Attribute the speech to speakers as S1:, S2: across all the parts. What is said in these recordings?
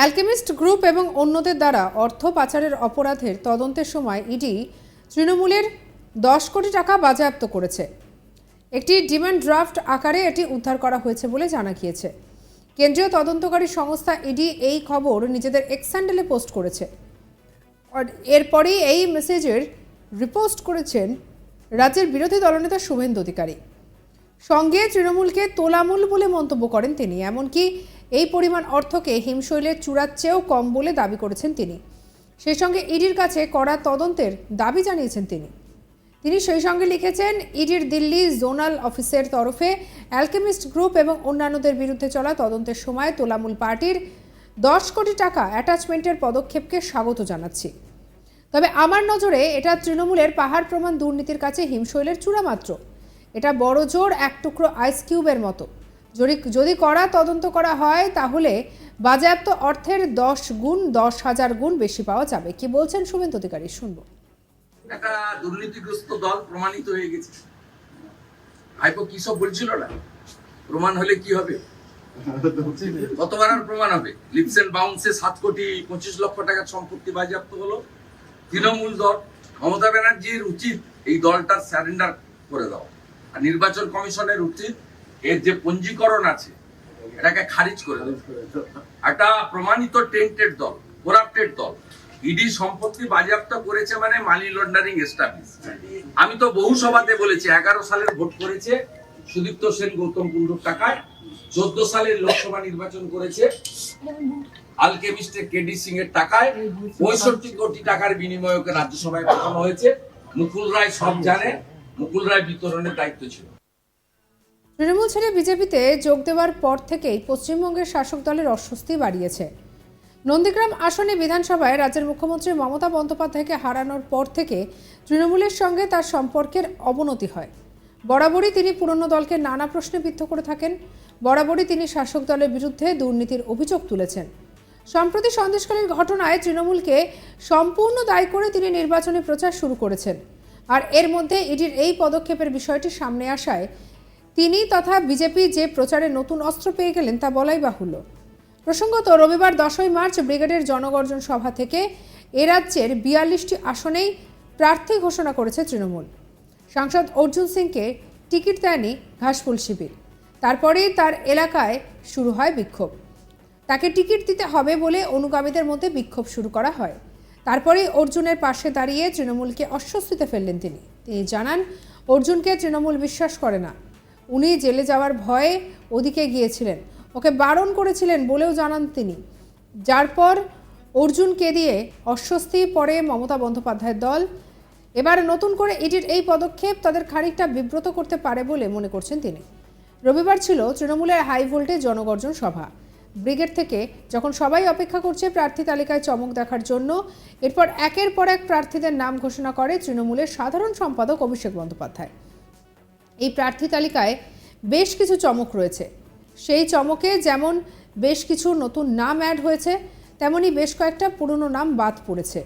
S1: Alchemist group এবং অন্যদের দ্বারা অর্থ পাচারের অপরাধের তদন্তের সময় ইডি তৃণমূলের দশ কোটি টাকা বাজেয়াপ্ত করেছে। একটি ডিমান্ড ড্রাফট আকারে এটি উদ্ধার করা হয়েছে বলে জানা গিয়েছে। কেন্দ্রীয় তদন্তকারী সংস্থা ইডি এই খবর নিজেদের এক্স হ্যান্ডেলে পোস্ট করেছে। এরপরেই এই মেসেজের রিপোস্ট করেছেন রাজ্যের বিরোধী দলনেতা শুভেন্দু অধিকারী। সঙ্গে তৃণমূলকে তোলামূল বলে মন্তব্য করেন তিনি, এমনকি এই পরিমাণ অর্থকে হিমশৈলের চূড়ার চেয়েও কম বলে দাবি করেছেন তিনি। সেই সঙ্গে ইডির কাছে কড়া তদন্তের দাবি জানিয়েছেন তিনি। তিনি সেই সঙ্গে লিখেছেন, ইডির দিল্লি জোনাল অফিসের তরফে অ্যালকেমিস্ট গ্রুপ এবং অন্যান্যদের বিরুদ্ধে চলা তদন্তের সময় তোলামূল পার্টির দশ কোটি টাকা অ্যাটাচমেন্টের পদক্ষেপকে স্বাগত জানাচ্ছি। তবে আমার নজরে এটা তৃণমূলের পাহাড় প্রমাণ দুর্নীতির কাছে হিমশৈলের চূড়া মাত্র এটা বড় জোর এক টুকরো আইস কিউবের মতো। যদি যদি করা তদন্ত করা হয়, তাহলে বাজেয়াপ্ত অর্থের দশ গুণ দশ হাজার গুণ বেশি পাওয়া যাবে। কি বলছেন শুভেন্দু অধিকারী? শুনব।
S2: একটা দুর্নীতিগ্রস্ত দল প্রমাণিত হয়ে গেছে। ভাইপো কি সব বলছিল না? প্রমাণ হলে কি হবে? কতবার আর প্রমাণ হবে? লিপস এন্ড বাউন্সে সাত কোটি পঁচিশ লক্ষ টাকার সম্পত্তি বাজেয়াপ্ত হলো। তৃণমূল দল, মমতা ব্যানার্জির উচিত এই দলটার স্যারেন্ডার করে দাও আর নির্বাচন কমিশনের উচিত এর যে পঞ্জীকরণ আছে, এটাকে খারিজ করে একটা প্রমাণিত টেন্টেড দল করাপ্টেড দল। ইডি সম্পত্তি বাজেয়াপ্ত করেছে মানে মানি লন্ডারিং এস্টাবলিশ আমি তো বহু সভাতে বলেছি, এগারো সালের ভোট করেছে সুদীপ্ত সেন গৌতম কুণ্ডুর টাকায়, চোদ্দ সালের লোকসভা নির্বাচন করেছে আলকেমিস্টে কেডি সিং এর টাকায়, পঁয়ষট্টি কোটি টাকার বিনিময়ে ওকে রাজ্যসভায় পাঠানো হয়েছে। মুকুল রায় সব জানে, মুকুল রায় বিতরণের দায়িত্ব ছিল।
S1: তৃণমূল ছেড়ে বিজেপিতে যোগ দেওয়ার পর থেকেই পশ্চিমবঙ্গের শাসক দলের অস্বস্তি বাড়িয়েছে। নন্দীগ্রাম আসনে বিধানসভায় রাজ্যের মুখ্যমন্ত্রী মমতা বন্দ্যোপাধ্যায়কে হারানোর পর থেকে তৃণমূলের সঙ্গে তার সম্পর্কের অবনতি হয়। বরাবরই তিনি পুরনো দলকে নানা প্রশ্নে বিদ্ধ করে থাকেন। বরাবরই তিনি শাসক দলের বিরুদ্ধে দুর্নীতির অভিযোগ তুলেছেন। সম্প্রতি সন্দেশকালীর ঘটনায় তৃণমূলকে সম্পূর্ণ দায়ী করে তিনি নির্বাচনী প্রচার শুরু করেছেন। আর এর মধ্যে ইডির এই পদক্ষেপের বিষয়টি সামনে আসায় তিনি তথা বিজেপি যে প্রচারে নতুন অস্ত্র পেয়ে গেলেন তা বলাই বাহুল্য। প্রসঙ্গত, রবিবার দশই মার্চ ব্রিগেডের জনগর্জন সভা থেকে এ রাজ্যের বিয়াল্লিশটি আসনেই প্রার্থী ঘোষণা করেছে তৃণমূল। সাংসদ অর্জুন সিংকে টিকিট দেয়নি ঘাসফুল শিবির। তারপরেই তার এলাকায় শুরু হয় বিক্ষোভ। তাকে টিকিট দিতে হবে বলে অনুগামীদের মধ্যে বিক্ষোভ শুরু করা হয়। তারপরেই অর্জুনের পাশে দাঁড়িয়ে তৃণমূলকে অস্বস্তিতে ফেললেন তিনি। তিনি জানান, অর্জুনকে তৃণমূল বিশ্বাস করে না। উনি জেলে যাওয়ার ভয়ে ওদিকে গিয়েছিলেন। ওকে বারণ করেছিলেন বলেও জানান তিনি। যার পর অর্জুনকে দিয়ে অস্বস্তি পরে মমতা বন্দ্যোপাধ্যায়ের দল। এবার নতুন করে ইডির এই পদক্ষেপ তাদের খানিকটা বিব্রত করতে পারে বলে মনে করছেন তিনি। রবিবার ছিল তৃণমূলের হাই ভোল্টেজ জনগর্জন সভা। ব্রিগেড থেকে যখন সবাই অপেক্ষা করছে প্রার্থী তালিকায় চমক দেখার জন্য, এরপর একের পর এক প্রার্থীদের নাম ঘোষণা করে তৃণমূলের সাধারণ সম্পাদক অভিষেক বন্দ্যোপাধ্যায়। এই প্রার্থী তালিকায় বেশ কিছু চমক রয়েছে। সেই চমকে যেমন বেশ কিছু নতুন নাম অ্যাড হয়েছে, তেমনি বেশ কয়েকটা পুরনো নাম বাদ পড়েছে।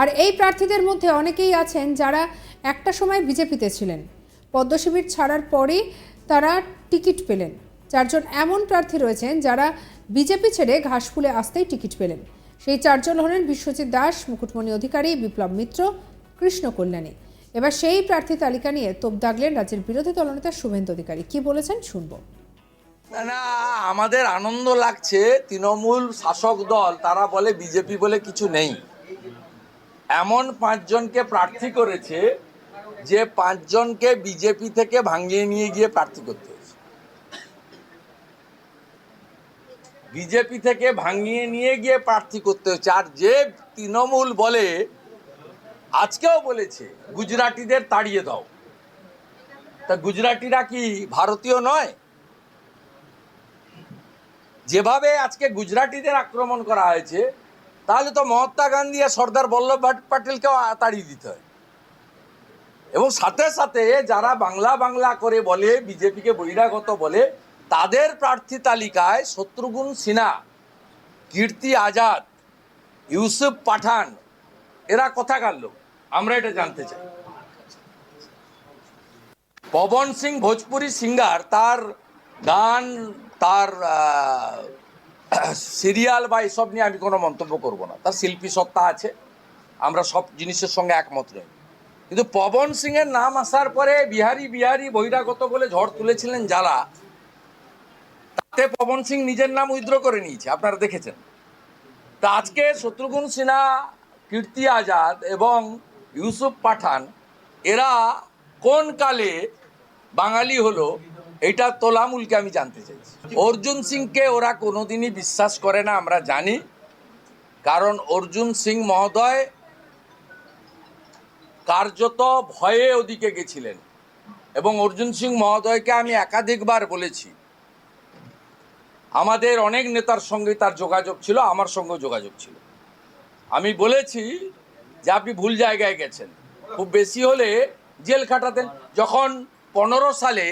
S1: আর এই প্রার্থীদের মধ্যে অনেকেই আছেন যারা একটা সময় বিজেপিতে ছিলেন। পদ্মশিবির ছাড়ার পরেই তারা টিকিট পেলেন। চারজন এমন প্রার্থী রয়েছেন যারা বিজেপি ছেড়ে ঘাসফুলে আসতেই টিকিট পেলেন। সেই চারজন হলেন বিশ্বজিৎ দাস, মুকুটমণি অধিকারী, বিপ্লব মিত্র, কৃষ্ণ কল্যাণী। এবার সেই প্রার্থী তালিকা নিয়ে তোপ দাগলেন রাজ্যের বিরোধী দলনেতা শুভেন্দু অধিকারী। কি বলেছেন শুনব।
S2: না আমাদের আনন্দ লাগছে। তৃণমূল শাসক দল, তারা বলে বিজেপি বলে কিছু নেই। এমন পাঁচজনকে প্রার্থী করেছে যে পাঁচজনকে বিজেপি থেকে ভাঙিয়ে নিয়ে গিয়ে প্রার্থী করতে হয়েছে। বিজেপি থেকে ভাঙিয়ে নিয়ে গিয়ে প্রার্থী করতে হচ্ছে আর যে তৃণমূল বলে আজকেও বলেছে, গুজরাটিদের তাড়িয়ে দাও। তা গুজরাটিরা কি ভারতীয় নয়? যেভাবে আজকে গুজরাটিদের আক্রমণ করা হয়েছে, তাহলে তো মহাত্মা গান্ধী আর সর্দার বল্লভভাই প্যাটেলকেও তাড়িয়ে দিতে হয়। এবং সাথে সাথে যারা বাংলা বাংলা করে বলে, বিজেপিকে বহিরাগত বলে, তাদের প্রার্থী তালিকায় শত্রুঘ্ন সিনহা, কীর্তি আজাদ, ইউসুফ পাঠান, এরা কোথাকার লোক? আমরা এটা জানতে চাই। পবন সিং ভোজপুরি সিঙ্গার, তার গান, তার সিরিয়াল বা এসব নিয়ে আমি কোনো মন্তব্য করব না। তার শিল্পী সত্তা আছে, আমরা সব জিনিসের সঙ্গে একমত নই কিন্তু পবন সিংয়ের নাম আসার পরে বিহারি বিহারি বহিরাগত বলে ঝড় তুলেছিলেন যারা, তাতে পবন সিং নিজের নাম উইথড্র করে নিয়েছে, আপনারা দেখেছেন। তা আজকে শত্রুঘ্ন সিনহা, কীর্তি আজাদ এবং ইউসুফ পাঠান, এরা কোন কালে বাঙালি হলো, এটা তোলামুলকে আমি জানতে চাইছি। অর্জুন সিংকে ওরা কোনোদিনই বিশ্বাস করে না, আমরা জানি। কারণ অর্জুন সিং মহোদয় কার্যত ভয়ে ওদিকে গেছিলেন। এবং অর্জুন সিং মহোদয়কে আমি একাধিকবার বলেছি। আমাদের অনেক নেতার সঙ্গে তার যোগাযোগ ছিল, আমার সঙ্গেও যোগাযোগ ছিল। আমি বলেছি যে আপনি ভুল জায়গায় গেছেন। খুব বেশি হলে জেল খাটাতেন। যখন পনেরো সালে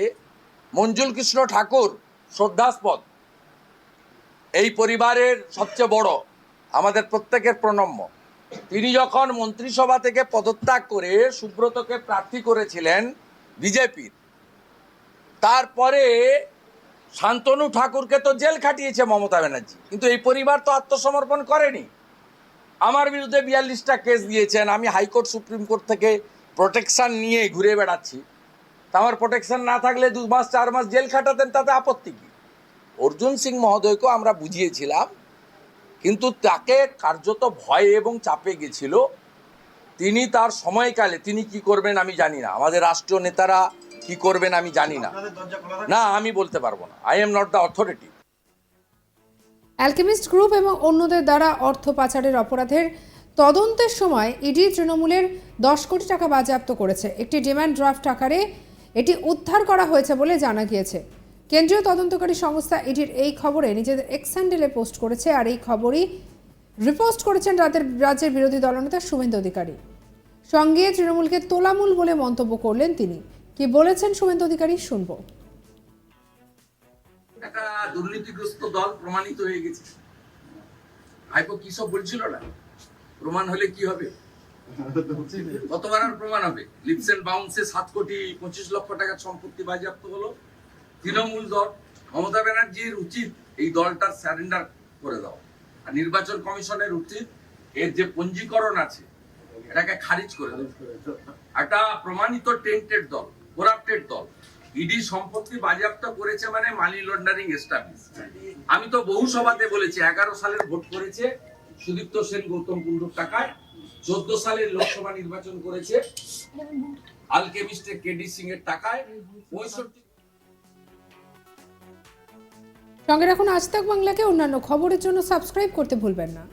S2: মঞ্জুল কৃষ্ণ ঠাকুর শ্রদ্ধাস্পদ, এই পরিবারের সবচেয়ে বড়, আমাদের প্রত্যেকের প্রণম্য, তিনি যখন মন্ত্রিসভা থেকে পদত্যাগ করে সুব্রতকে প্রার্থী করেছিলেন বিজেপির, তারপরে শান্তনু ঠাকুরকে তো জেল খাটিয়েছে মমতা ব্যানার্জি, কিন্তু এই পরিবার তো আত্মসমর্পণ করেনি। আমার বিরুদ্ধে বিয়াল্লিশটা কেস দিয়েছেন আমি হাইকোর্ট সুপ্রিম কোর্ট থেকে প্রোটেকশান নিয়ে ঘুরে বেড়াচ্ছি। তা আমার প্রোটেকশন না থাকলে দু মাস চার মাস জেল খাটাতেন তাতে আপত্তি কী? অর্জুন সিং মহোদয়কেও আমরা বুঝিয়েছিলাম কিন্তু তাকে কার্যত ভয়ে এবং চাপে গেছিল। তিনি তার সময়কালে তিনি কি করবেন আমি জানি না। আমাদের রাষ্ট্রীয় নেতারা কি করবেন আমি জানি না। না আমি বলতে পারব না। I am not the authority
S1: alchemist group এবং অন্যদের দ্বারা অর্থ পাচারের অপরাধের তদন্তের সময় ইডি তৃণমূলের দশ কোটি টাকা বাজেয়াপ্ত করেছে। একটি ডিমান্ড ড্রাফট আকারে এটি উদ্ধার করা হয়েছে বলে জানা গিয়েছে। কেন্দ্রীয় তদন্তকারী সংস্থা ইডির এই খবরে নিজেদের এক্স হ্যান্ডেলে পোস্ট করেছে আর এই খবরই রিপোস্ট করেছেন রাতের রাজ্যের বিরোধী দলনেতা শুভেন্দু অধিকারী। সঙ্গে তৃণমূলকে তোলামূল বলে মন্তব্য করলেন তিনি। কি বলেছেন শুভেন্দু অধিকারী শুনব।
S2: একটা দুর্নীতিগ্রস্ত দল প্রমাণিত হয়ে গেছে। ভাইপো কি সব বলছিল না? প্রমাণ হলে কি হবে? কতবার আর প্রমাণ হবে। লিপস এন্ড বাউন্সে সাত কোটি পঁচিশ লক্ষ টাকার সম্পত্তি বাজেয়াপ্ত হলো। তৃণমূল দল, মমতা ব্যানার্জির উচিত এই দলটার স্যারেন্ডার করে দাও আর নির্বাচন কমিশনের উচিত এর যে পঞ্জীকরণ আছে, এটাকে খারিজ করে দাও একটা প্রমাণিত টেন্টেড দল করাপ্টেড দল। ইডি সম্পত্তি বাজেয়াপ্ত করেছে মানে মানি লন্ডারিং এস্টাবলিশ। আমি তো বহু সভাতে বলেছি, এগারো সালের ভোট করেছে সুদীপ্ত সেন গৌতম কুণ্ডুর টাকায়, চোদ্দ সালের লোকসভা নির্বাচন করেছে আলকেমিস্টে কেডি সিং এর টাকায়, পঁয়ষট্টি
S1: সঙ্গে রাখুন আজ বাংলাকে, অন্যান্য খবরের জন্য সাবস্ক্রাইব করতে ভুলবেন না।